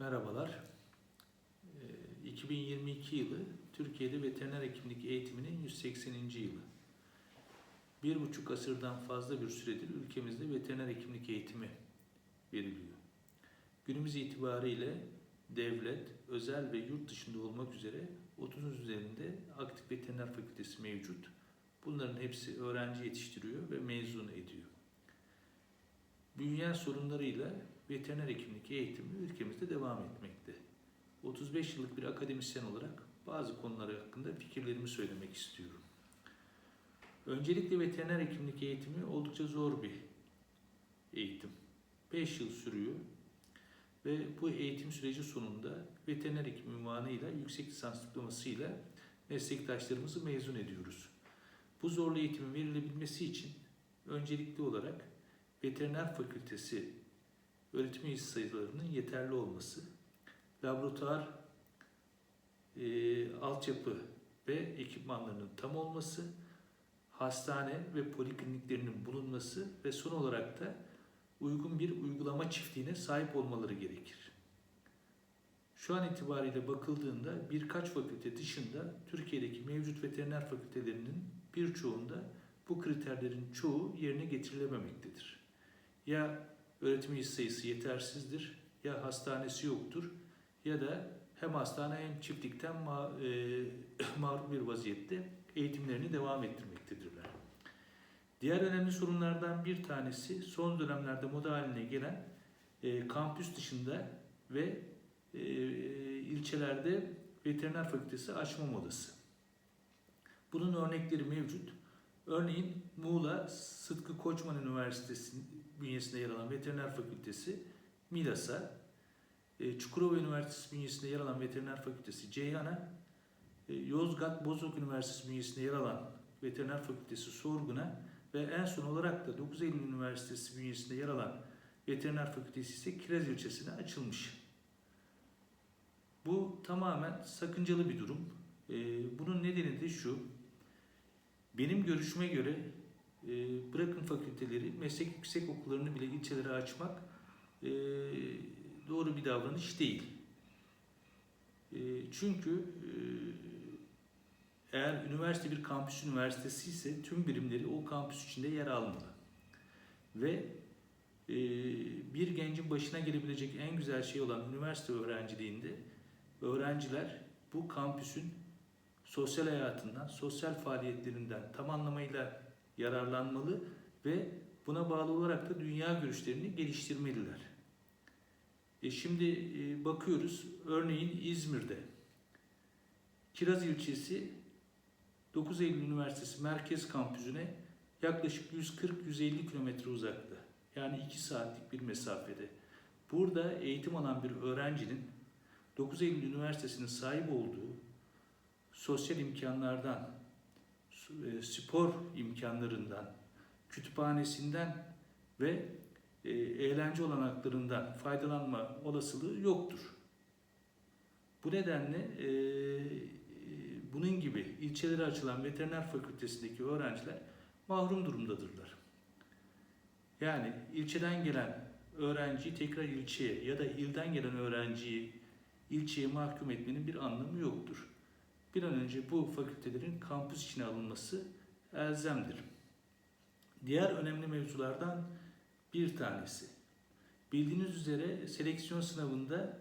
Merhabalar. Ee, 2022 yılı Türkiye'de veteriner hekimlik eğitiminin 180. yılı. Bir buçuk asırdan fazla bir süredir ülkemizde veteriner hekimlik eğitimi veriliyor. Günümüz itibariyle devlet, özel ve yurt dışında olmak üzere 30'un üzerinde aktif veteriner fakültesi mevcut. Bunların hepsi öğrenci yetiştiriyor ve mezun ediyor. Büyüyen sorunlarıyla veteriner hekimlik eğitimi ülkemizde devam etmekte. 35 yıllık bir akademisyen olarak bazı konular hakkında fikirlerimi söylemek istiyorum. Öncelikle veteriner hekimlik eğitimi oldukça zor bir eğitim. 5 yıl sürüyor ve bu eğitim süreci sonunda veteriner hekim ünvanıyla yüksek lisans diplomasıyla meslektaşlarımızı mezun ediyoruz. Bu zorlu eğitimin verilebilmesi için öncelikli olarak veteriner fakültesi öğretim üyesi sayılarının yeterli olması, laboratuvar e, altyapı ve ekipmanlarının tam olması, hastane ve polikliniklerinin bulunması ve son olarak da uygun bir uygulama çiftliğine sahip olmaları gerekir. Şu an itibariyle bakıldığında birkaç fakülte dışında Türkiye'deki mevcut veteriner fakültelerinin birçoğunda bu kriterlerin çoğu yerine getirilememektedir. Ya öğretim üyesi sayısı yetersizdir, ya hastanesi yoktur ya da hem hastane hem çiftlikten ma e, mağdur bir vaziyette eğitimlerini devam ettirmektedirler. Diğer önemli sorunlardan bir tanesi son dönemlerde moda haline gelen e, kampüs dışında ve e, ilçelerde veteriner fakültesi açma modası. Bunun örnekleri mevcut. Örneğin Muğla Sıtkı Koçman Üniversitesi bünyesinde yer alan veteriner fakültesi Milas'a, e, Çukurova Üniversitesi bünyesinde yer alan veteriner fakültesi Ceyhan'a, e, Yozgat Bozok Üniversitesi bünyesinde yer alan veteriner fakültesi Sorgun'a ve en son olarak da 9 Eylül Üniversitesi bünyesinde yer alan veteriner fakültesi ise Kiraz ilçesine açılmış. Bu tamamen sakıncalı bir durum. E, bunun nedeni de şu, benim görüşüme göre e, bırakın fakülteleri, meslek yüksek okullarını bile ilçelere açmak e, doğru bir davranış değil. E, çünkü e, eğer üniversite bir kampüs üniversitesi ise tüm birimleri o kampüs içinde yer almalı. Ve bir gencin başına gelebilecek en güzel şey olan üniversite öğrenciliğinde öğrenciler bu kampüsün sosyal hayatından, sosyal faaliyetlerinden tam anlamıyla yararlanmalı ve buna bağlı olarak da dünya görüşlerini geliştirmeliler. E şimdi e, bakıyoruz, örneğin İzmir'de Kiraz ilçesi 9 Eylül Üniversitesi Merkez Kampüsü'ne yaklaşık 140-150 kilometre uzakta. Yani 2 saatlik bir mesafede. Burada eğitim alan bir öğrencinin 9 Eylül Üniversitesi'nin sahip olduğu sosyal imkanlardan, e, spor imkanlarından, kütüphanesinden ve e, eğlence olanaklarından faydalanma olasılığı yoktur. Bu nedenle e, bunun gibi ilçelere açılan veteriner fakültesindeki öğrenciler mahrum durumdadırlar. Yani ilçeden gelen öğrenciyi tekrar ilçeye ya da ilden gelen öğrenciyi ilçeye mahkum etmenin bir anlamı yoktur bir an önce bu fakültelerin kampüs içine alınması elzemdir. Diğer önemli mevzulardan bir tanesi. Bildiğiniz üzere seleksiyon sınavında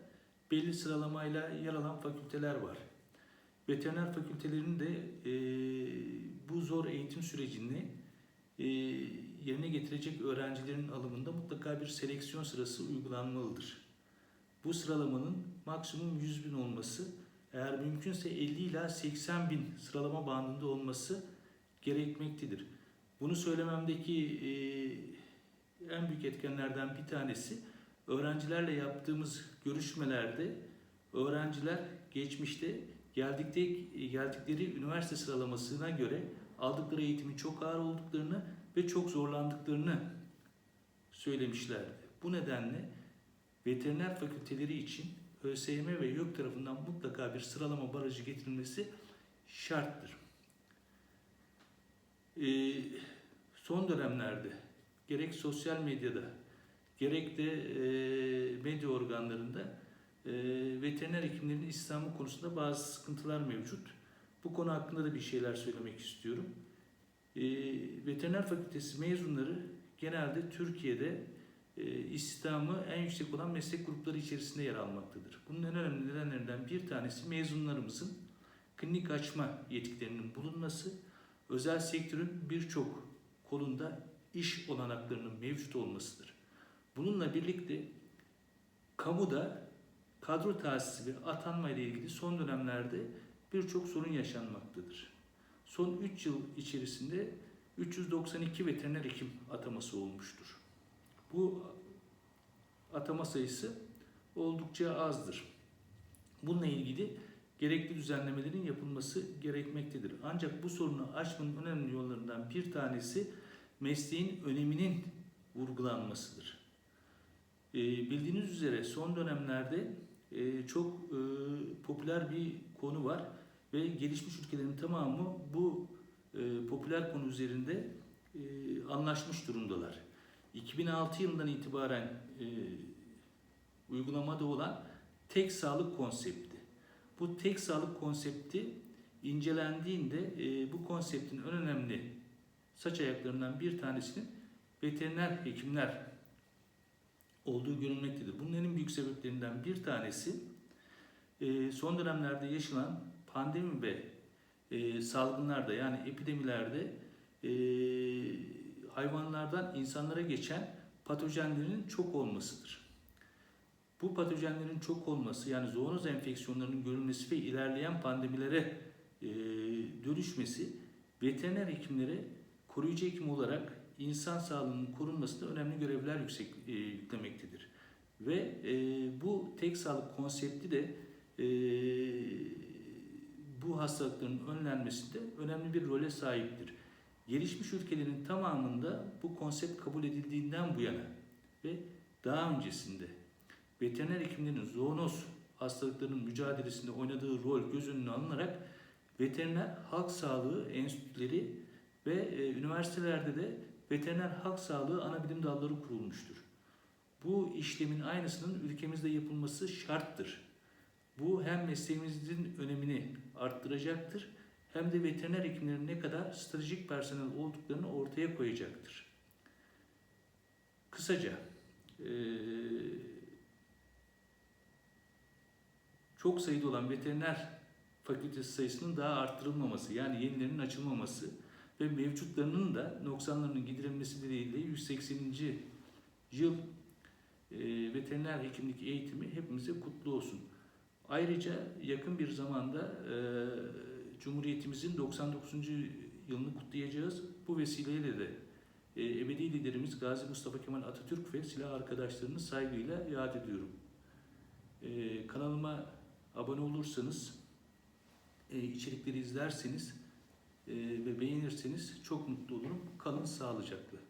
belli sıralamayla yer alan fakülteler var. Veteriner fakültelerinin de e, bu zor eğitim sürecini e, yerine getirecek öğrencilerin alımında mutlaka bir seleksiyon sırası uygulanmalıdır. Bu sıralamanın maksimum 100 bin olması eğer mümkünse 50 ila 80 bin sıralama bandında olması gerekmektedir. Bunu söylememdeki e, en büyük etkenlerden bir tanesi öğrencilerle yaptığımız görüşmelerde öğrenciler geçmişte geldikleri, geldikleri üniversite sıralamasına göre aldıkları eğitimin çok ağır olduklarını ve çok zorlandıklarını söylemişlerdi. Bu nedenle veteriner fakülteleri için ÖSYM ve YÖK tarafından mutlaka bir sıralama barajı getirilmesi şarttır. Ee, son dönemlerde gerek sosyal medyada gerek de e, medya organlarında e, veteriner hekimlerin istihdamı konusunda bazı sıkıntılar mevcut. Bu konu hakkında da bir şeyler söylemek istiyorum. E, veteriner fakültesi mezunları genelde Türkiye'de istihdamı en yüksek olan meslek grupları içerisinde yer almaktadır. Bunun en önemli nedenlerinden bir tanesi mezunlarımızın klinik açma yetkilerinin bulunması, özel sektörün birçok kolunda iş olanaklarının mevcut olmasıdır. Bununla birlikte kamuda kadro tahsisi ve atanma ile ilgili son dönemlerde birçok sorun yaşanmaktadır. Son 3 yıl içerisinde 392 veteriner hekim ataması olmuştur. Bu atama sayısı oldukça azdır. Bununla ilgili gerekli düzenlemelerin yapılması gerekmektedir. Ancak bu sorunu aşmanın önemli yollarından bir tanesi mesleğin öneminin vurgulanmasıdır. E, bildiğiniz üzere son dönemlerde e, çok e, popüler bir konu var ve gelişmiş ülkelerin tamamı bu e, popüler konu üzerinde e, anlaşmış durumdalar. 2006 yılından itibaren e, uygulamada olan tek sağlık konsepti. Bu tek sağlık konsepti incelendiğinde e, bu konseptin en önemli saç ayaklarından bir tanesinin veteriner hekimler olduğu görülmektedir. Bunun en büyük sebeplerinden bir tanesi e, son dönemlerde yaşanan pandemi ve e, salgınlarda yani epidemilerde e, hayvanlardan insanlara geçen patojenlerin çok olmasıdır. Bu patojenlerin çok olması yani zoonoz enfeksiyonlarının görülmesi ve ilerleyen pandemilere e, dönüşmesi veteriner hekimlere koruyucu hekim olarak insan sağlığının korunmasında önemli görevler yüksek, e, yüklemektedir. Ve e, bu tek sağlık konsepti de e, bu hastalıkların önlenmesinde önemli bir role sahiptir. Gelişmiş ülkelerin tamamında bu konsept kabul edildiğinden bu yana ve daha öncesinde veteriner hekimlerin zoonoz hastalıkların mücadelesinde oynadığı rol göz önüne alınarak veteriner halk sağlığı enstitüleri ve e, üniversitelerde de veteriner halk sağlığı ana bilim dalları kurulmuştur. Bu işlemin aynısının ülkemizde yapılması şarttır. Bu hem mesleğimizin önemini arttıracaktır hem de veteriner hekimlerin ne kadar stratejik personel olduklarını ortaya koyacaktır. Kısaca çok sayıda olan veteriner fakültesi sayısının daha arttırılmaması yani yenilerinin açılmaması ve mevcutlarının da noksanlarının giderilmesi dileğiyle 180. yıl veteriner hekimlik eğitimi hepimize kutlu olsun. Ayrıca yakın bir zamanda e, Cumhuriyetimizin 99. yılını kutlayacağız. Bu vesileyle de e, ebedi liderimiz Gazi Mustafa Kemal Atatürk ve silah arkadaşlarını saygıyla yad ediyorum. E, kanalıma abone olursanız, e, içerikleri izlerseniz e, ve beğenirseniz çok mutlu olurum. Kalın sağlıcakla.